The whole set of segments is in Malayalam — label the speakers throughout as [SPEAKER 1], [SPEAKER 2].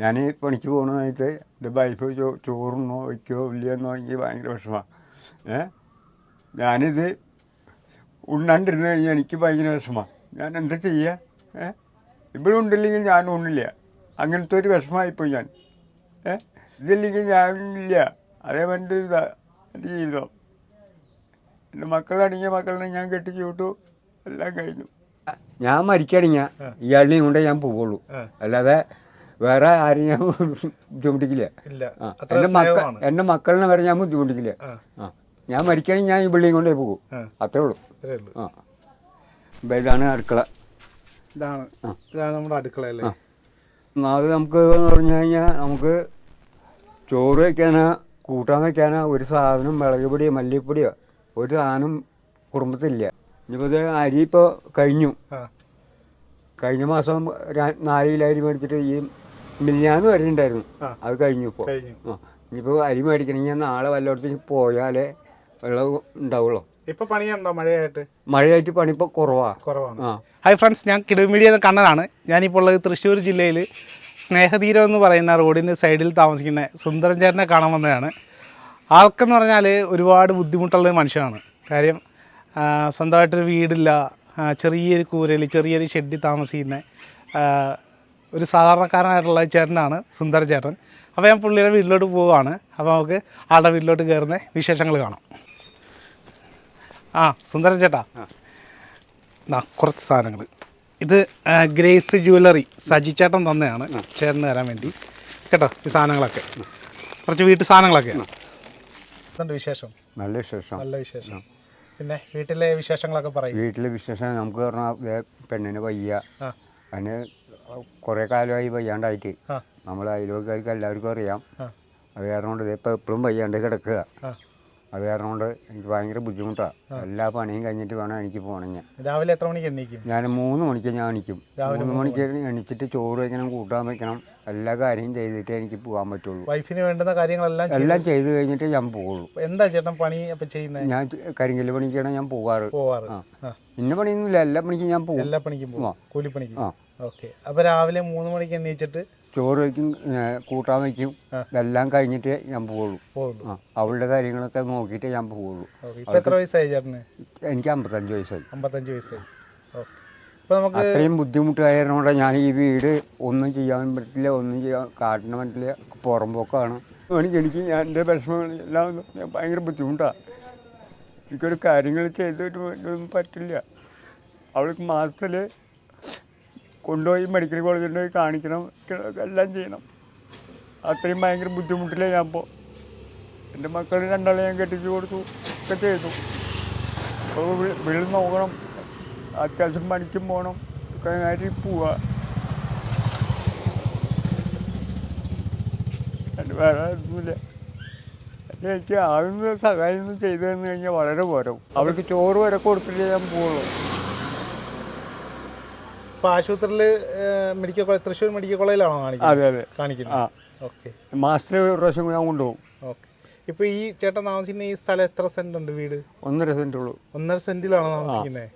[SPEAKER 1] ഞാൻ പണിക്ക് പോകണമായിട്ട് എന്റെ വൈഫ് ചോ ചോറുന്നോ വയ്ക്കോ ഇല്ലയെന്നോ എനിക്ക് ഭയങ്കര വിഷമമാണ് ഏ? ഞാനിത് ഉണ്ണാണ്ടിരുന്ന് കഴിഞ്ഞാൽ എനിക്ക് ഭയങ്കര വിഷമമാണ് ഞാൻ എന്താ ചെയ്യുക ഏ? ഇവിടെ ഉണ്ടില്ലെങ്കിൽ ഞാൻ ഉണ്ണില്ല. അങ്ങനത്തെ ഒരു വിഷമമായിപ്പോയി ഞാൻ. ഏ? ഇതില്ലെങ്കിൽ ഞാനില്ല അതേമാതിരി ഒരു ഇതാ എന്റെ ജീവിതം. എന്റെ മക്കളാണെങ്കിൽ മക്കളെ ഞാൻ കെട്ടിച്ചു വിട്ടു എല്ലാം കഴിഞ്ഞു. ഞാൻ മരിക്കണിഞ്ഞ ഇയാളിനെയും കൊണ്ടേ ഞാൻ പോവുള്ളൂ. അല്ലാതെ വേറെ ആരും ഞാൻ ബുദ്ധിമുട്ടിക്കില്ല. എന്റെ മക്ക എന്റെ മക്കളിനെ വരെ ഞാൻ ബുദ്ധിമുട്ടിക്കില്ല.
[SPEAKER 2] ആ.
[SPEAKER 1] ഞാൻ മരിക്കണമെങ്കിൽ ഞാൻ ഈ പിള്ളിയും കൊണ്ടേ പോകും. അത്രേ ഉള്ളൂ. ആ. ഇതാണ് അടുക്കള.
[SPEAKER 2] ഇതാണ്. ഇതാണ് നമ്മുടെ അടുക്കള അല്ലേ?
[SPEAKER 1] ആ. നമുക്ക് എന്ന് പറഞ്ഞു കഴിഞ്ഞാൽ നമുക്ക് ചോറ് വയ്ക്കാനാ കൂട്ടാൻ വയ്ക്കാനാ ഒരു സാധനം മുളക് പൊടിയോ മല്ലിപ്പൊടിയോ ഒരു സാധനം കുടുംബത്തിലില്ല ഇനിയിപ്പോൾ അരി ഇപ്പോൾ കഴിഞ്ഞു. കഴിഞ്ഞ മാസം നാല് കിലോ അരി മേടിച്ചിട്ട് ഈ മില്ലാന്ന് വരെ ഉണ്ടായിരുന്നു. അത് കഴിഞ്ഞു ഇപ്പോൾ ഇനിയിപ്പോൾ അരി മേടിക്കണമെങ്കിൽ നാളെ വല്ലയിടത്തേക്ക് പോയാലേ വെള്ളം ഉണ്ടാവുള്ളൂ.
[SPEAKER 2] ഇപ്പൊ പണിയുണ്ടോ മഴയായിട്ട്?
[SPEAKER 1] മഴയായിട്ട് പണി ഇപ്പോൾ കുറവാ.
[SPEAKER 2] കുറവാണ്.
[SPEAKER 3] ഹായ് ഫ്രണ്ട്സ് ഞാൻ കിടുമീഡിയ എന്ന കണ്ണനാണ്. ഞാനിപ്പോൾ ഉള്ളത് തൃശ്ശൂർ ജില്ലയിൽ സ്നേഹതീരം എന്ന് പറയുന്ന റോഡിന്റെ സൈഡിൽ താമസിക്കുന്ന സുന്ദരൻ ചേട്ടനെ കാണാൻ വന്നതാണ്. ആൾക്കെന്ന് പറഞ്ഞാൽ ഒരുപാട് ബുദ്ധിമുട്ടുള്ള മനുഷ്യനാണ്. കാര്യം സ്വന്തമായിട്ടൊരു വീടില്ല ചെറിയൊരു കൂരയിൽ ചെറിയൊരു ഷെഡിൽ താമസിക്കുന്ന ഒരു സാധാരണക്കാരനായിട്ടുള്ള ചേട്ടനാണ് സുന്ദര ചേട്ടൻ. അപ്പോൾ ഞാൻ പുള്ളിയുടെ വീട്ടിലോട്ട് പോവുകയാണ്. അപ്പോൾ നമുക്ക് ആളുടെ വീട്ടിലോട്ട് കയറുന്ന വിശേഷങ്ങൾ കാണാം. ആ സുന്ദര ചേട്ടാ. എന്നാ കുറച്ച് സാധനങ്ങൾ ഇത് ഗ്രേസ് ജുവലറി സജി ചേട്ടൻ തന്നെയാണ് ചേട്ടന് തരാൻ വേണ്ടി. കേട്ടോ ഈ സാധനങ്ങളൊക്കെ. കുറച്ച് വീട്ടു സാധനങ്ങളൊക്കെയാണ്
[SPEAKER 2] എന്തുണ്ട് വിശേഷം?
[SPEAKER 1] നല്ല വിശേഷം.
[SPEAKER 2] നല്ല വിശേഷം. പിന്നെ വീട്ടിലെ വിശേഷങ്ങളൊക്കെ പറയും.
[SPEAKER 1] വീട്ടിലെ വിശേഷം നമുക്ക് പറഞ്ഞാൽ പെണ്ണിന് വയ്യ. അതിന് കുറേ കാലമായി വയ്യാണ്ടായിട്ട്. നമ്മൾ അയൽവക്കാർക്ക് എല്ലാവർക്കും അറിയാം. അത് കാരണം കൊണ്ട് ഇപ്പോൾ എപ്പോഴും വയ്യാണ്ട് കിടക്കുക. അത് കാരണം കൊണ്ട് എനിക്ക് ഭയങ്കര ബുദ്ധിമുട്ടാണ് എല്ലാ പണിയും കഴിഞ്ഞിട്ട് വേണം എനിക്ക് പോകണം ഞാൻ.
[SPEAKER 2] രാവിലെ എത്ര മണിക്ക് എണീക്കും?
[SPEAKER 1] ഞാൻ മൂന്ന് മണിക്ക് ഞാൻ എണിക്കും. മൂന്ന് മണിക്ക് എണീച്ചിട്ട് ചോറ് വയ്ക്കണം കൂട്ടാൻ വയ്ക്കണം എല്ലാ കാര്യവും ചെയ്തിട്ട് എനിക്ക് പോകാൻ പറ്റുള്ളൂ.
[SPEAKER 2] വൈഫിന് വേണ്ടുന്ന കാര്യങ്ങളെല്ലാം
[SPEAKER 1] എല്ലാം ചെയ്ത് കഴിഞ്ഞിട്ട് ഞാൻ പോകുള്ളൂ
[SPEAKER 2] എന്താ ചേട്ടൻ പണി ചെയ്യുന്നത്
[SPEAKER 1] ഞാൻ കരിങ്കല്ല് പണിക്കാണ് ഞാൻ പോകാറ്. ആ. ഇന്ന പണിയൊന്നുമില്ല എല്ലാ പണിക്കും ഞാൻ പോകും
[SPEAKER 2] എല്ലാ പണിക്കും പോവാം. കൂലിപ്പണിക്ക്.
[SPEAKER 1] ആ.
[SPEAKER 2] ഓക്കെ. അപ്പോൾ രാവിലെ മൂന്ന് മണിക്ക് എണ്ണീച്ചിട്ട്
[SPEAKER 1] ചോറ് വയ്ക്കും കൂട്ടാൻ വയ്ക്കും. ഇതെല്ലാം കഴിഞ്ഞിട്ട് ഞാൻ പോവുള്ളൂ.
[SPEAKER 2] പോകുള്ളൂ
[SPEAKER 1] അവളുടെ കാര്യങ്ങളൊക്കെ നോക്കിയിട്ട് ഞാൻ പോവുള്ളൂ.
[SPEAKER 2] ഓക്കെ. എത്ര വയസ്സായി ചേട്ടന്?
[SPEAKER 1] എനിക്ക് അമ്പത്തഞ്ച് വയസ്സായി.
[SPEAKER 2] അമ്പത്തഞ്ച് വയസ്സായി. നമുക്ക്
[SPEAKER 1] അത്രയും ബുദ്ധിമുട്ടായതുകൊണ്ട് ഞാൻ ഈ വീട് ഒന്നും ചെയ്യാൻ പറ്റില്ല ഒന്നും ചെയ്യാൻ കാട്ടിന് പറ്റില്ല പുറമ്പോക്കാണ് എനിക്ക് എനിക്ക് ഞാൻ എന്റെ വിഷമങ്ങൾ എല്ലാം ഭയങ്കര ബുദ്ധിമുട്ടാണ് എനിക്കൊരു കാര്യങ്ങൾ ചെയ്തിട്ട് പറ്റില്ല. അവൾക്ക് മാസത്തിൽ കൊണ്ടുപോയി മെഡിക്കൽ കോളേജിൽ പോയി കാണിക്കണം എല്ലാം ചെയ്യണം. അത്രയും ഭയങ്കര ബുദ്ധിമുട്ടില്ല ഞാൻ ഇപ്പോൾ എന്റെ മക്കൾ രണ്ടാളെ ഞാൻ കെട്ടിച്ച് കൊടുത്തു ഒക്കെ ചെയ്തു. അപ്പോൾ വീട് നോക്കണം അത്യാവശ്യം പണിക്കും പോകണം ഒക്കെ കാര്യം പോവുക എന്റെ വേറെ ഒന്നുമില്ല. എന്റെ എനിക്ക് ആകുന്ന സഹായം ചെയ്തു തന്നു കഴിഞ്ഞാൽ വളരെ പോരും അവൾക്ക് ചോറ് വരെ കൊടുത്തിട്ടേ ഞാൻ പോവുള്ളൂ.
[SPEAKER 2] ഇപ്പൊ ആശുപത്രിയിൽ മെഡിക്കൽ കോളേജ് തൃശ്ശൂർ മെഡിക്കൽ കോളേജിലാണോ കാണിക്കുന്നത്?
[SPEAKER 1] അതെ അതെ.
[SPEAKER 2] കാണിക്കുന്നത്. ഓക്കെ.
[SPEAKER 1] മാസത്തിൽ ഒരു പ്രാവശ്യം ഞാൻ കൊണ്ടുപോകും.
[SPEAKER 2] ഓക്കെ. ഇപ്പൊ ഈ ചേട്ടൻ താമസിക്കുന്ന ഈ സ്ഥലം എത്ര സെന്റ് ഉണ്ട് വീട്?
[SPEAKER 1] ഒന്നര സെന്റ് ഉള്ളൂ.
[SPEAKER 2] ഒന്നര സെന്റിലാണോ താമസിക്കുന്നത്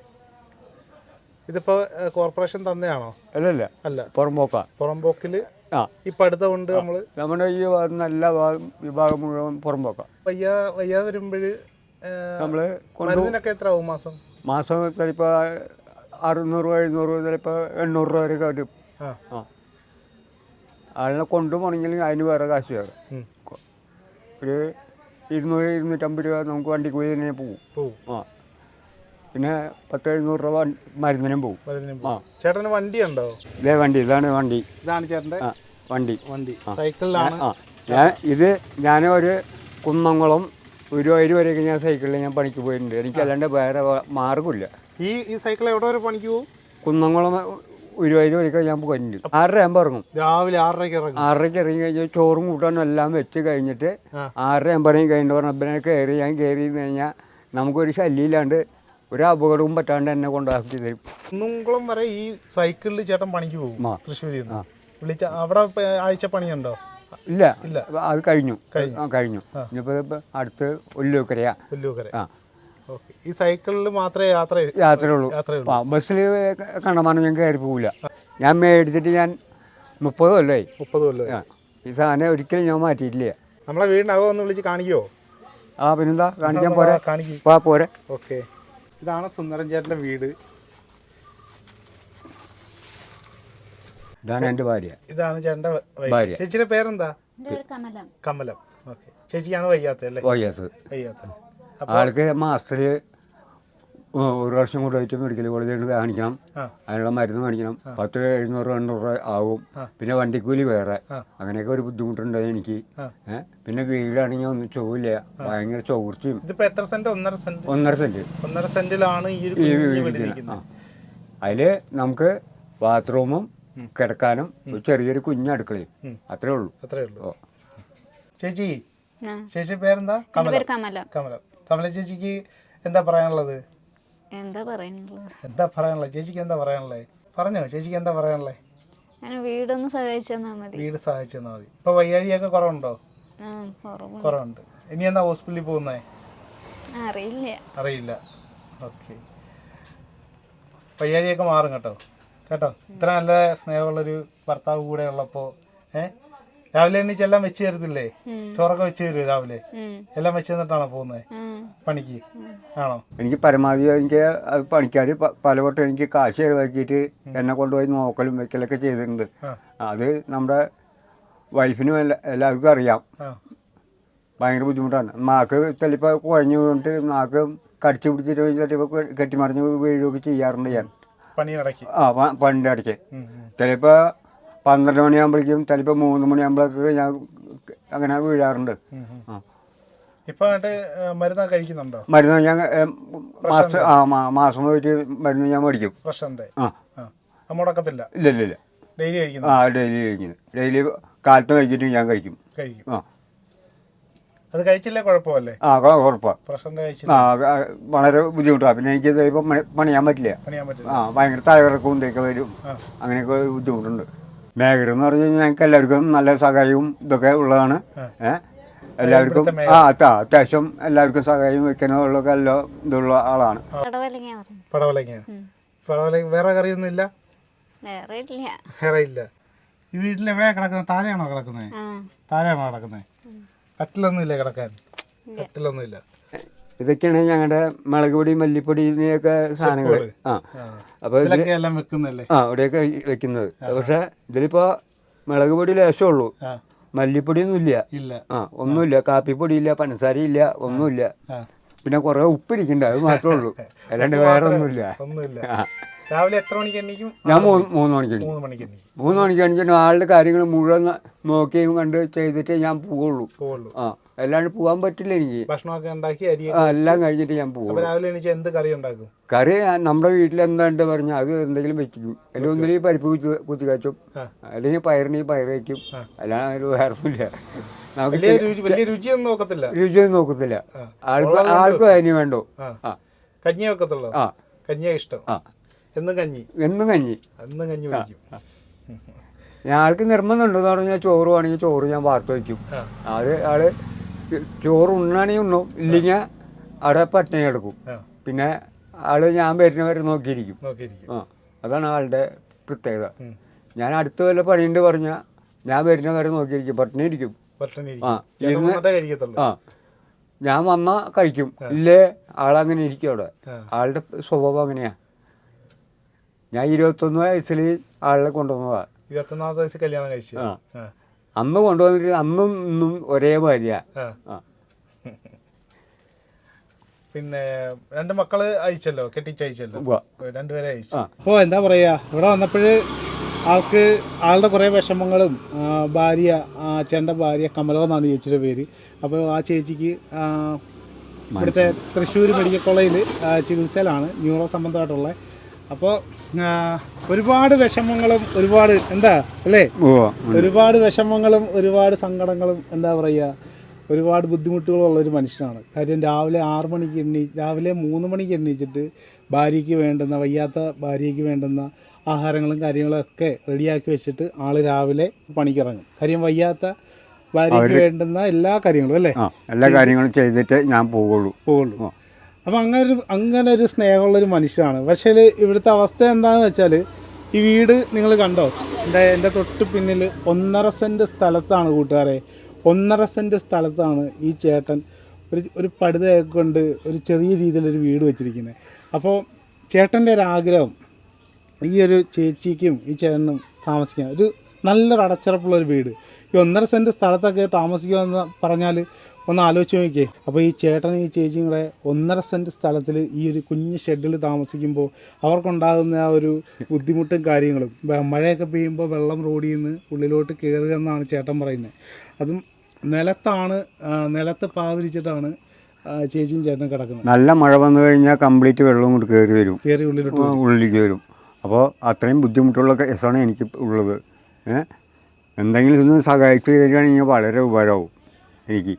[SPEAKER 2] ഇതിപ്പോ കോർപ്പറേഷൻ തന്നെയാണോ?
[SPEAKER 1] അല്ലല്ല
[SPEAKER 2] അല്ല.
[SPEAKER 1] പുറമ്പോക്ക
[SPEAKER 2] പുറമ്പോക്കിൽ
[SPEAKER 1] ആ.
[SPEAKER 2] ഇപ്പൊ അടുത്ത കൊണ്ട് നമ്മൾ
[SPEAKER 1] നമ്മുടെ ഈ നല്ല ഭാഗം വിഭാഗം മുഴുവൻ പുറമ്പോക്ക
[SPEAKER 2] വയ്യാ വയ്യാതെ വരുമ്പോഴ്
[SPEAKER 1] നമ്മൾ
[SPEAKER 2] മരുന്നിനൊക്കെ എത്ര ആവും മാസം
[SPEAKER 1] മാസം ചിലപ്പോൾ അറുന്നൂറ് എഴുന്നൂറ് ചിലപ്പോൾ എണ്ണൂറ് രൂപ വരെ വരും
[SPEAKER 2] ആ.
[SPEAKER 1] ആളിനെ കൊണ്ടുപോകണമെങ്കിൽ അതിന് വേറെ കാശ് വേറെ. ഒരു ഇരുന്നൂറ് ഇരുന്നൂറ്റമ്പത് രൂപ നമുക്ക് വണ്ടിക്ക് പോയി തന്നെ പോകും ആ. പിന്നെ പത്ത് എഴുന്നൂറ് രൂപ മരുന്നിനും പോകും ആ.
[SPEAKER 2] ചേട്ടന് വണ്ടി ഉണ്ടോ?
[SPEAKER 1] ഇതേ വണ്ടി ഇതാണ് വണ്ടി.
[SPEAKER 2] ഇതാണ് ചേട്ടന്റെ
[SPEAKER 1] ആ വണ്ടി.
[SPEAKER 2] വണ്ടി. സൈക്കിളിലാണ്.
[SPEAKER 1] ആ ഞാൻ ഇത് ഞാൻ ഒരു കുന്നംകുളം ഗുരുവായൂർ വരെയൊക്കെ ഞാൻ സൈക്കിളിൽ ഞാൻ പണിക്ക് പോയിട്ടുണ്ട്. എനിക്ക് അല്ലാണ്ട് വേറെ മാർഗമില്ല.
[SPEAKER 2] ഈ ഈ സൈക്കിൾ എവിടെ വരെ പണിക്ക് പോകും?
[SPEAKER 1] കുന്നംകുളം ഗുരുവായൂർ വരെയൊക്കെ ഞാൻ കഴിഞ്ഞു ആറര ആകുമ്പോൾ ഇറങ്ങും.
[SPEAKER 2] രാവിലെ ആറരയ്ക്ക് ഇറങ്ങും.
[SPEAKER 1] ആറരയ്ക്ക് ഇറങ്ങി കഴിഞ്ഞാൽ ചോറും കൂട്ടാനും എല്ലാം വെച്ച് കഴിഞ്ഞിട്ട്. ആറര ആകുമ്പോഴേക്കും കഴിഞ്ഞിട്ട് പറഞ്ഞ കയറി ഞാൻ കയറി കഴിഞ്ഞാൽ നമുക്കൊരു ശല്യമില്ലാണ്ട് ഒരു അപകടവും പറ്റാണ്ട് എന്നെ കൊണ്ടാക്കി തരും.
[SPEAKER 2] കുന്നുംകുളം വരെ ഈ സൈക്കിളിൽ ചേട്ടൻ പണിക്ക് പോകും. തൃശ്ശൂരിൽ നിന്ന്. വിളിച്ച അവിടെ ആഴ്ച പണിയുണ്ടോ?
[SPEAKER 1] ഇല്ല.
[SPEAKER 2] ഇല്ല.
[SPEAKER 1] അത് കഴിഞ്ഞു. കഴിഞ്ഞു. ഇനിയിപ്പോൾ ഇപ്പം അടുത്ത് ഒല്ലൂക്കരയാ.
[SPEAKER 2] ഒല്ലൂക്കര.
[SPEAKER 1] ആ.
[SPEAKER 2] ഈ സൈക്കിളിൽ മാത്രമേ യാത്ര
[SPEAKER 1] യാത്രയുള്ളൂ. ബസ്സിൽ കണ്ടമാനം ഞാൻ കയറി പോകില്ല ഞാൻ മേടിച്ചിട്ട് ഞാൻ മുപ്പത് കൊല്ലമായി
[SPEAKER 2] മുപ്പത് കൊല്ലം
[SPEAKER 1] ഈ സാധനം ഒരിക്കലും ഞാൻ മാറ്റിയിട്ടില്ല.
[SPEAKER 2] നമ്മളെ വീടിനകം ഒന്ന് വിളിച്ച് കാണിക്കോ?
[SPEAKER 1] ആ പിന്നെന്താ? കാണിക്കാൻ പോരെ?
[SPEAKER 2] കാണിക്കും.
[SPEAKER 1] വാ പോരെ.
[SPEAKER 2] ഓക്കെ. ഇതാണ് സുന്ദരൻ ചേട്ടന്റെ വീട്.
[SPEAKER 1] ഇതാണ് എന്റെ ഭാര്യ.
[SPEAKER 2] ഇതാണ് ചേട്ടന്റെ.
[SPEAKER 1] ഭാര്യ.
[SPEAKER 2] ചേച്ചിയുടെ പേരെന്താ?
[SPEAKER 4] കമലം.
[SPEAKER 2] കമലം. ഓക്കെ. ചേച്ചിക്കാണ് വയ്യാത്തത് അല്ലേ?
[SPEAKER 1] വയ്യാത്തത്.
[SPEAKER 2] വയ്യാത്ത
[SPEAKER 1] ആൾക്ക് മാസ്റ്റർ ഒരു വർഷം കൊണ്ടുപോയിട്ട് മെഡിക്കൽ കോളേജിൽ കാണിക്കണം. അതിനുള്ള മരുന്ന് മേടിക്കണം. പത്ത് എഴുന്നൂറ് എണ്ണൂറ് രൂപ ആവും പിന്നെ വണ്ടിക്കൂലി വേറെ. അങ്ങനെയൊക്കെ ഒരു ബുദ്ധിമുട്ടുണ്ട് എനിക്ക്? പിന്നെ വീടാണെങ്കിൽ ഒന്നും ചോവില്ല. ഭയങ്കര ചോർച്ചയും
[SPEAKER 2] എത്ര സെന്റ്? ഒന്നര സെന്റ്.
[SPEAKER 1] ഒന്നര സെന്റ്.
[SPEAKER 2] ഒന്നര സെന്റിലാണ് ഈ
[SPEAKER 1] വീട് അതിൽ നമുക്ക് ബാത്റൂമും കിടക്കാനും ഒരു ചെറിയൊരു കുഞ്ഞു അടുക്കളയും അത്രേ ഉള്ളൂ.
[SPEAKER 2] അത്രേ ഉള്ളൂ. ചേച്ചി. ചേച്ചി പേരെന്താ? കമല.
[SPEAKER 4] കമലം.
[SPEAKER 2] കമലം ചേച്ചിക്ക് എന്താ പറയാനുള്ളത്?
[SPEAKER 4] എന്താ പറയാനുള്ളത്?
[SPEAKER 2] എന്താ പറയാനുള്ളത്? ചേച്ചിക്ക് എന്താ പറയാനുള്ളത്? പറഞ്ഞോ ചേച്ചിക്ക് എന്താ പറയാനുള്ളത്?
[SPEAKER 4] ഞാൻ വീടൊന്ന് സഹായിച്ചു തന്നാൽ മതി.
[SPEAKER 2] വീട് സഹായിച്ചു തന്നാൽ മതി. ഇപ്പൊ വയ്യാഴിയൊക്കെ കുറവുണ്ടോ? കുറവുണ്ട്. ഇനി എന്താ ഹോസ്പിറ്റലിൽ പോകുന്നേ?
[SPEAKER 4] അറിയില്ല.
[SPEAKER 2] അറിയില്ല. ഓക്കെ. വയ്യാഴിയൊക്കെ മാറും കേട്ടോ. കേട്ടോ? ഇത്ര നല്ല സ്നേഹമുള്ളൊരു ഭർത്താവ് കൂടെ ഉള്ളപ്പോൾ ഏ? രാവിലെ എണ്ണീച്ച് എല്ലാം വെച്ച് തരത്തില്ലേ. ചോറൊക്കെ വെച്ച് തരുമോ രാവിലെ? എല്ലാം വെച്ച് തന്നിട്ടാണോ പോകുന്നത് പണിക്ക്. ആണോ?
[SPEAKER 1] എനിക്ക് പരമാവധി എനിക്ക് പണിക്കാർ പലവട്ടം എനിക്ക് കാശ് ചെലവാക്കിയിട്ട് എന്നെ കൊണ്ടുപോയി നോക്കലും വെക്കലൊക്കെ ചെയ്തിട്ടുണ്ട്. അത് നമ്മുടെ വൈഫിനും എല്ലാ എല്ലാവർക്കും അറിയാം. ഭയങ്കര ബുദ്ധിമുട്ടാണ്. നാക്ക് തെളിപ്പ കുഴഞ്ഞു വീണിട്ട് നാക്ക് കടിച്ചു പിടിച്ചിട്ട് ചിലപ്പോൾ കെട്ടിമറിഞ്ഞ് വീഴുകയൊക്കെ ചെയ്യാറുണ്ട് ഞാൻ.
[SPEAKER 2] പണിയിടയ്ക്ക്
[SPEAKER 1] ആ പണിയുടെ അടയ്ക്ക് ഇടയ്ക്ക്. ചിലപ്പോൾ പന്ത്രണ്ട് മണിയാകുമ്പോഴേക്കും ചിലപ്പോൾ മൂന്ന് മണിയാകുമ്പോഴേക്ക് ഞാൻ അങ്ങനെ വീഴാറുണ്ട്. ആ
[SPEAKER 2] ഇപ്പൊ മരുന്ന് കഴിക്കുന്നുണ്ടോ?
[SPEAKER 1] മരുന്ന് ഞാൻ മാസം ആ മാസം പോയിട്ട് മരുന്ന് ഞാൻ മേടിക്കും.
[SPEAKER 2] പ്രഷറിന്റെ?
[SPEAKER 1] ആ.
[SPEAKER 2] മുടക്കത്തില്ല?
[SPEAKER 1] ഇല്ല ഇല്ല ഇല്ല.
[SPEAKER 2] ഡെയിലി കഴിക്കുന്നു
[SPEAKER 1] ആ ഡെയിലി കഴിക്കുന്നു ഡെയിലി കാലത്ത് കഴിച്ചിട്ട് ഞാൻ കഴിക്കും.
[SPEAKER 2] കഴിക്കും.
[SPEAKER 1] ആ.
[SPEAKER 2] അത് കഴിച്ചില്ലേ കുഴപ്പമല്ലേ?
[SPEAKER 1] ആ കുഴപ്പമാണ്
[SPEAKER 2] കഴിച്ചില്ല?
[SPEAKER 1] ആ വളരെ ബുദ്ധിമുട്ടാണ് പിന്നെ എനിക്ക് ചിലപ്പോൾ പണിയാൻ പറ്റില്ല.
[SPEAKER 2] പണിയാൻ പറ്റില്ല.
[SPEAKER 1] ആ ഭയങ്കര തലകറക്കവും ഇതൊക്കെ വരും. അങ്ങനെയൊക്കെ ബുദ്ധിമുട്ടുണ്ട്. മേഖല എന്ന് പറഞ്ഞു കഴിഞ്ഞാൽ ഞങ്ങൾക്ക് എല്ലാവർക്കും നല്ല സഹായവും ഇതൊക്കെ ഉള്ളതാണ്. ഏ? എല്ലാവർക്കും ആ അത്യാവശ്യം എല്ലാവർക്കും സഹായം വെക്കാനുള്ളതൊക്കെ എല്ലാം ഇതുള്ള ആളാണ്.
[SPEAKER 2] പടവലങ്ങ പടവലങ്ങ വേറെ കറിയൊന്നും ഇല്ല.
[SPEAKER 4] വേറെ ഇല്ല.
[SPEAKER 2] ഈ വീട്ടിൽ എവിടെയാ കിടക്കുന്നത് താഴെയാണോ കിടക്കുന്നത്? താഴെയാണോ കിടക്കുന്നത്? കട്ടിലൊന്നും ഇല്ല കിടക്കാൻ? കട്ടിലൊന്നും ഇല്ല
[SPEAKER 1] ഇതൊക്കെയാണ് ഞങ്ങളുടെ മുളക് പൊടി മല്ലിപ്പൊടിയൊക്കെ സാധനങ്ങൾ ആ.
[SPEAKER 2] അപ്പൊ
[SPEAKER 1] അപ്പോൾ ആ ഇവിടെയൊക്കെ വെക്കുന്നത്. പക്ഷെ ഇതിലിപ്പോൾ മുളക് പൊടി ലേശമേ ഉള്ളൂ മല്ലിപ്പൊടിയൊന്നും ഇല്ല. ആ ഒന്നുമില്ല. കാപ്പിപ്പൊടിയില്ല പഞ്ചസാരയില്ല ഒന്നുമില്ല. പിന്നെ കുറേ ഉപ്പിരിക്കണ്ട? അത് മാത്രമേ ഉള്ളൂ. അല്ലാണ്ട് വേറെ ഒന്നുമില്ല
[SPEAKER 2] ഒന്നുമില്ല.
[SPEAKER 1] ആ.
[SPEAKER 2] രാവിലെ എത്ര മണിക്ക് എണ്ണിക്കും
[SPEAKER 1] ഞാൻ മൂന്ന് മണിക്ക്.
[SPEAKER 2] മൂന്ന് മണിക്ക് എണ്ണിക്കും
[SPEAKER 1] മൂന്ന് മണിക്ക് എണീച്ചിട്ട് ആളുടെ കാര്യങ്ങൾ മുഴുവൻ നോക്കിയും കണ്ട് ചെയ്തിട്ടേ ഞാൻ പോവുള്ളൂ.
[SPEAKER 2] പോവുള്ളൂ.
[SPEAKER 1] ആ അല്ലാണ്ട് പോകാൻ പറ്റില്ല എനിക്ക്.
[SPEAKER 2] ഭക്ഷണമൊക്കെ ഉണ്ടാക്കി അരി
[SPEAKER 1] എല്ലാം കഴിഞ്ഞിട്ട് ഞാൻ പോകും
[SPEAKER 2] രാവിലെ എണീച്ച് എന്ത് കറി ഉണ്ടാക്കും?
[SPEAKER 1] കറി നമ്മുടെ വീട്ടിൽ എന്താണ്ട് പറഞ്ഞാൽ അത് എന്തെങ്കിലും വെക്കും. അല്ലെങ്കിൽ ഒന്നിലേക്ക് പരിപ്പ് കുത്തി കുത്തി കച്ചും അല്ലെങ്കിൽ പയറിനെങ്കിൽ പയർ വയ്ക്കും അല്ലാണ്ട് വേറെ ഒന്നുമില്ല. നമുക്ക്
[SPEAKER 2] രുചിയൊന്നും നോക്കത്തില്ല.
[SPEAKER 1] രുചിയൊന്നും നോക്കത്തില്ല. ആൾക്ക് ആൾക്കും അതിന് വേണ്ടോ?
[SPEAKER 2] ആ. കഞ്ഞി വെക്കത്തുള്ളൂ
[SPEAKER 1] ആ.
[SPEAKER 2] കഞ്ഞിയാ ഇഷ്ടം.
[SPEAKER 1] ആ.
[SPEAKER 2] എന്നും കഞ്ഞി.
[SPEAKER 1] എന്നും കഞ്ഞി.
[SPEAKER 2] എന്നും കഞ്ഞി കുടിക്കും.
[SPEAKER 1] നിർബന്ധമുണ്ടെന്ന് പറഞ്ഞാൽ ചോറ് വേണമെങ്കിൽ ചോറ് ഞാൻ വാർത്ത വയ്ക്കും. അത് ആൾ ചോറ് ഉണ്ണാണെങ്കിൽ ഉണ്ണും. ഇല്ലെങ്കിൽ അവിടെ പട്ടിണി കിടക്കും. പിന്നെ ആൾ ഞാൻ വരുന്നവരെ നോക്കിയിരിക്കും. ആ. അതാണ് ആളുടെ പ്രത്യേകത. ഞാൻ അടുത്ത വല്ല പണിയുണ്ട് പറഞ്ഞാൽ ഞാൻ വരുന്നവരെ നോക്കിയിരിക്കും. പട്ടിണി ഇരിക്കും. ആ. ഇരുന്ന് ആ. ഞാൻ വന്നാൽ കഴിക്കും. ഇല്ലേ? ആളങ്ങനെ ഇരിക്കും അവിടെ. ആളുടെ സ്വഭാവം അങ്ങനെയാ. ഞാൻ ഇരുപത്തൊന്ന് വയസ്സിൽ ആളെ കൊണ്ടുവന്നതാണ്
[SPEAKER 2] ഇരുപത്തൊന്നാമത്തെ വയസ്സിൽ കല്യാണം കഴിച്ചു.
[SPEAKER 1] അന്ന് കൊണ്ടുവന്നിട്ട് അന്നും ഇന്നും ഒരേ ഭാര്യ
[SPEAKER 2] പിന്നെ രണ്ട് മക്കൾ അയച്ചല്ലോ കെട്ടിച്ചയച്ചല്ലോ. രണ്ടുപേരെ അയച്ചു. അപ്പോൾ എന്താ പറയാ? ഇവിടെ വന്നപ്പോൾ ആൾക്ക് ആളുടെ കുറേ വിഷമങ്ങളും ഭാര്യ അച്ഛന്റെ ഭാര്യ കമലോ എന്നാണ് ചേച്ചിയുടെ പേര്. അപ്പോൾ ആ ചേച്ചിക്ക് ഇവിടുത്തെ തൃശ്ശൂർ മെഡിക്കൽ കോളേജിൽ ചികിത്സയിലാണ് ന്യൂറോ സംബന്ധമായിട്ടുള്ള അപ്പോൾ ഒരുപാട് വിഷമങ്ങളും ഒരുപാട് എന്താ അല്ലേ? ഒരുപാട് വിഷമങ്ങളും ഒരുപാട് സങ്കടങ്ങളും എന്താ പറയുക ഒരുപാട് ബുദ്ധിമുട്ടുകളും ഉള്ള ഒരു മനുഷ്യനാണ്. കാര്യം രാവിലെ ആറു മണിക്ക് എണ്ണീ രാവിലെ മൂന്ന് മണിക്ക് എണ്ണീച്ചിട്ട് ഭാര്യയ്ക്ക് വേണ്ടുന്ന വയ്യാത്ത ഭാര്യയ്ക്ക് വേണ്ടുന്ന ആഹാരങ്ങളും കാര്യങ്ങളും ഒക്കെ റെഡിയാക്കി വെച്ചിട്ട് ആൾ രാവിലെ പണിക്കിറങ്ങും. കാര്യം വയ്യാത്ത ഭാര്യയ്ക്ക് വേണ്ടുന്ന എല്ലാ കാര്യങ്ങളും അല്ലേ?
[SPEAKER 1] എല്ലാ കാര്യങ്ങളും ചെയ്തിട്ട് ഞാൻ പോവുള്ളൂ.
[SPEAKER 2] പോകുള്ളൂ
[SPEAKER 1] ആ.
[SPEAKER 2] അപ്പം അങ്ങനെ ഒരു അങ്ങനെ ഒരു സ്നേഹമുള്ളൊരു മനുഷ്യനാണ്. പക്ഷേ ഇവിടുത്തെ അവസ്ഥ എന്താണെന്ന് വെച്ചാൽ ഈ വീട് നിങ്ങൾ കണ്ടോ? എന്റെ എന്റെ തൊട്ട് പിന്നിൽ ഒന്നര സെന്റ് സ്ഥലത്താണ് കൂട്ടുകാരെ. ഒന്നര സെന്റ് സ്ഥലത്താണ് ഈ ചേട്ടൻ ഒരു ഒരു പടുതയൊക്കെ കൊണ്ട് ഒരു ചെറിയ രീതിയിലൊരു വീട് വെച്ചിരിക്കുന്നത് അപ്പോൾ ചേട്ടന്റെ ഒരു ആഗ്രഹം ഈ ഒരു ചേച്ചിക്കും ഈ ചേട്ടനും താമസിക്കാൻ ഒരു നല്ലൊരു അടച്ചുറപ്പുള്ള ഒരു വീട്. ഈ ഒന്നര സെന്റ് സ്ഥലത്തൊക്കെ താമസിക്കുക എന്ന് പറഞ്ഞാൽ ഒന്ന് ആലോചിച്ച് നോക്കിയേ. അപ്പോൾ ഈ ചേട്ടനും ഈ ചേച്ചിയും കൂടെ ഒന്നര സെന്റ് സ്ഥലത്തിൽ ഈ ഒരു കുഞ്ഞ് ഷെഡിൽ താമസിക്കുമ്പോൾ അവർക്കുണ്ടാകുന്ന ആ ഒരു ബുദ്ധിമുട്ടും കാര്യങ്ങളും. മഴയൊക്കെ പെയ്യുമ്പോൾ വെള്ളം റോഡിൽ നിന്ന് ഉള്ളിലോട്ട് കയറുക എന്നാണ് ചേട്ടൻ പറയുന്നത് അതും നിലത്താണ് നിലത്ത് പാവിരിച്ചിട്ടാണ് ചേച്ചിയും ചേട്ടനും കിടക്കുന്നത്.
[SPEAKER 1] നല്ല മഴ വന്നു കഴിഞ്ഞാൽ കംപ്ലീറ്റ് വെള്ളം കൊണ്ട് കയറി വരും.
[SPEAKER 2] കയറി ഉള്ളിലോട്ട്
[SPEAKER 1] ഉള്ളിലേക്ക് വരും. അപ്പോൾ അത്രയും ബുദ്ധിമുട്ടുള്ള കേസാണ് എനിക്ക് ഉള്ളത്. എന്തെങ്കിലും ഒന്ന് സഹായിച്ചു തരികയാണെങ്കിൽ വളരെ ഉപകാരമാവും എനിക്ക്.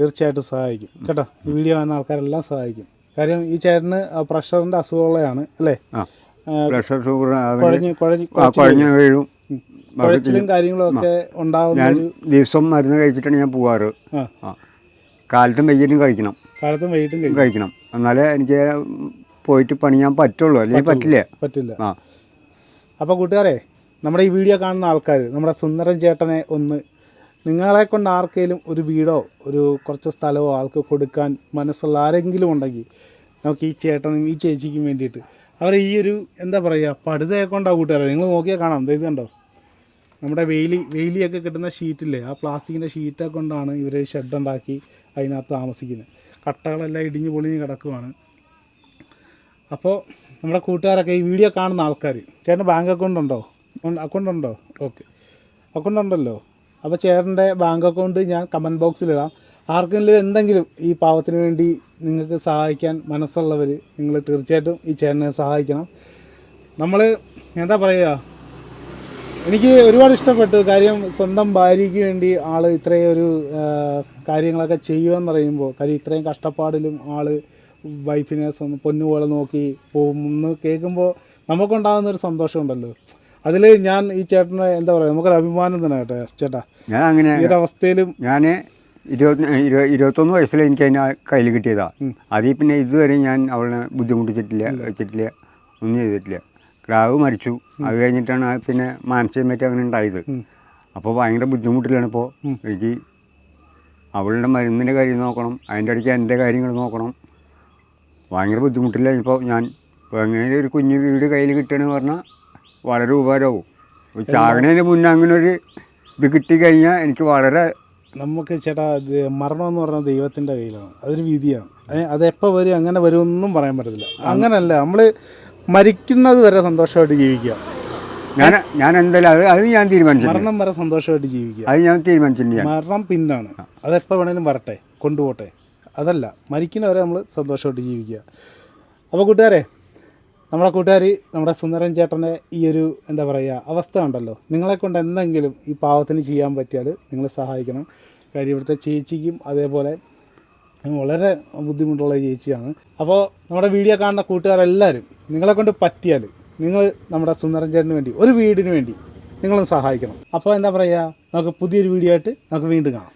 [SPEAKER 2] തീർച്ചയായിട്ടും സഹായിക്കും. കേട്ടോ? ഈ വീഡിയോ കാണുന്ന ആൾക്കാരെല്ലാം സഹായിക്കും. കാര്യം ഈ ചേട്ടന് പ്രഷറിന്റെ അസുഖമുള്ളതാണ് അല്ലേ?
[SPEAKER 1] പ്രഷർ ഷുഗർ
[SPEAKER 2] കുഴഞ്ഞ്
[SPEAKER 1] വീഴും.
[SPEAKER 2] കുഴച്ചിലും കാര്യങ്ങളും ഒക്കെ ഉണ്ടാവുന്ന
[SPEAKER 1] ഞാൻ ദിവസം മരുന്ന് കഴിച്ചിട്ടാണ് ഞാൻ പോവാറ്. കാലത്തും വൈകിട്ടും കഴിക്കണം.
[SPEAKER 2] കാലത്തും വൈകിട്ടും
[SPEAKER 1] കഴിക്കണം. എന്നാലേ എനിക്ക് പോയിട്ട് പണിയാൻ പറ്റുള്ളൂ. അല്ലെങ്കിൽ പറ്റില്ല.
[SPEAKER 2] പറ്റില്ല.
[SPEAKER 1] ആ.
[SPEAKER 2] അപ്പോൾ കൂട്ടുകാരെ നമ്മുടെ ഈ വീഡിയോ കാണുന്ന ആൾക്കാർ നമ്മുടെ സുന്ദരൻ ചേട്ടനെ ഒന്ന് നിങ്ങളെ കൊണ്ട് ആർക്കെങ്കിലും ഒരു വീടോ ഒരു കുറച്ച് സ്ഥലമോ ആൾക്ക് കൊടുക്കാൻ മനസ്സുള്ള ആരെങ്കിലും ഉണ്ടെങ്കിൽ നമുക്ക് ഈ ചേട്ടനും ഈ ചേച്ചിക്കും വേണ്ടിയിട്ട്. അവർ ഈ ഒരു എന്താ പറയുക പടുതയെ കൊണ്ടാണ് കൂട്ടുകാരെ. നിങ്ങൾ നോക്കിയാൽ കാണാം. ഇത് കണ്ടോ? നമ്മുടെ വെയിലി വെയിലിയൊക്കെ കിട്ടുന്ന ഷീറ്റില്ലേ? ആ പ്ലാസ്റ്റിക്കിന്റെ ഷീറ്റൊക്കെ കൊണ്ടാണ് ഇവർ ഷെഡ് ഉണ്ടാക്കി അതിനകത്ത് താമസിക്കുന്നത്. കട്ടകളെല്ലാം ഇടിഞ്ഞ് പൊളിഞ്ഞ് കിടക്കുവാണ്. അപ്പോൾ നമ്മുടെ കൂട്ടുകാരൊക്കെ ഈ വീഡിയോ കാണുന്ന ആൾക്കാർ ചേട്ടൻ ബാങ്ക് അക്കൗണ്ട് ഉണ്ടോ? അക്കൗണ്ട് ഉണ്ടോ? ഓക്കെ അക്കൗണ്ട് ഉണ്ടല്ലോ. അപ്പോൾ ചേട്ടന്റെ ബാങ്ക് അക്കൗണ്ട് ഞാൻ കമന്റ് ബോക്സിലിടാം ആർക്കെങ്കിലും എന്തെങ്കിലും ഈ പാവത്തിന് വേണ്ടി നിങ്ങൾക്ക് സഹായിക്കാൻ മനസ്സുള്ളവർ നിങ്ങൾ തീർച്ചയായിട്ടും ഈ ചേട്ടനെ സഹായിക്കണം. നമ്മൾ എന്താ പറയുക എനിക്ക് ഒരുപാട് ഇഷ്ടപ്പെട്ടു. കാര്യം സ്വന്തം ഭാര്യയ്ക്ക് വേണ്ടി ആൾ ഇത്രയും ഒരു കാര്യങ്ങളൊക്കെ ചെയ്യുമെന്ന് പറയുമ്പോൾ കാര്യം ഇത്രയും കഷ്ടപ്പാടിലും ആൾ വൈഫിനെ പൊന്നുപോലെ നോക്കി പോകുമെന്ന് കേൾക്കുമ്പോൾ നമുക്കുണ്ടാകുന്ന ഒരു സന്തോഷമുണ്ടല്ലോ അതിൽ ഞാൻ ഈ ചേട്ടനെ എന്താ പറയുക നമുക്കൊരു അഭിമാനം തന്നെ കേട്ടോ ചേട്ടാ.
[SPEAKER 1] ഞാൻ അങ്ങനെ
[SPEAKER 2] ഈ അവസ്ഥയിലും
[SPEAKER 1] ഞാൻ ഇരുപത്തി ഇരു- ഇരുപത്തൊന്ന് വയസ്സിൽ എനിക്ക് അതിനെ കയ്യിൽ കിട്ടിയതാണ് അതിൽ പിന്നെ ഇതുവരെ ഞാൻ അവളെ ബുദ്ധിമുട്ടിച്ചിട്ടില്ല വെച്ചിട്ടില്ല ഒന്നും ചെയ്തിട്ടില്ല. ക്ലാവ് മരിച്ചു. അത് കഴിഞ്ഞിട്ടാണ് പിന്നെ മാനസികമായിട്ട് അങ്ങനെ ഉണ്ടായത്. അപ്പോൾ ഭയങ്കര ബുദ്ധിമുട്ടിലാണ് ഇപ്പോൾ എനിക്ക് അവളുടെ മരുന്നിന്റെ കാര്യം നോക്കണം അതിന്റെ ഇടയ്ക്ക് എന്റെ കാര്യങ്ങൾ നോക്കണം. ഭയങ്കര ബുദ്ധിമുട്ടില്ല. ഇപ്പോൾ ഞാൻ ഇപ്പോൾ എങ്ങനെയൊരു ഒരു കുഞ്ഞു വീട് കയ്യിൽ കിട്ടുകയെന്ന് പറഞ്ഞാൽ വളരെ ഉപകാരമാവും. ഇപ്പോൾ ചാകണേന് മുന്നേ അങ്ങനെ ഒരു ഇത് കിട്ടിക്കഴിഞ്ഞാൽ എനിക്ക് വളരെ
[SPEAKER 2] നമുക്ക് ചേട്ടാ ഇത് മരണം എന്ന് പറഞ്ഞാൽ ദൈവത്തിന്റെ കയ്യിലാണ്. അതൊരു വിധിയാണ്. അതെപ്പോൾ വരും അങ്ങനെ വരുമെന്നും പറയാൻ പറ്റത്തില്ല. അങ്ങനല്ല നമ്മൾ മരിക്കുന്നത് വരെ സന്തോഷമായിട്ട് ജീവിക്കുക.
[SPEAKER 1] ഞാൻ ഞാൻ എന്തായാലും അത് അത് ഞാൻ തീരുമാനിച്ചു
[SPEAKER 2] മരണം വരെ സന്തോഷമായിട്ട് ജീവിക്കുക.
[SPEAKER 1] അത് ഞാൻ തീരുമാനിച്ചിട്ടുണ്ട്
[SPEAKER 2] മരണം പിന്നാണ്. അതെപ്പോൾ വേണേലും വരട്ടെ കൊണ്ടുപോട്ടെ. അതല്ല മരിക്കുന്നവരെ നമ്മൾ സന്തോഷമായിട്ട് ജീവിക്കുക. അപ്പോൾ കൂട്ടുകാരെ നമ്മുടെ കൂട്ടുകാർ നമ്മുടെ സുന്ദരൻ ചേട്ടന്റെ ഈ ഒരു എന്താ പറയുക അവസ്ഥ ഉണ്ടല്ലോ. നിങ്ങളെ കൊണ്ട് എന്തെങ്കിലും ഈ പാവത്തിന് ചെയ്യാൻ പറ്റിയാൽ നിങ്ങൾ സഹായിക്കണം. കാര്യം ഇവിടുത്തെ ചേച്ചിക്കും അതേപോലെ വളരെ ബുദ്ധിമുട്ടുള്ള ചേച്ചിയാണ്. അപ്പോൾ നമ്മുടെ വീഡിയോ കാണുന്ന കൂട്ടുകാരെല്ലാവരും നിങ്ങളെ കൊണ്ട് പറ്റിയാൽ നിങ്ങൾ നമ്മുടെ സുന്ദരൻ ചേട്ടന് വേണ്ടി ഒരു വീടിന് വേണ്ടി നിങ്ങളും സഹായിക്കണം. അപ്പോൾ എന്താ പറയുക? നമുക്ക് പുതിയൊരു വീഡിയോ ആയിട്ട് നമുക്ക് വീണ്ടും കാണാം.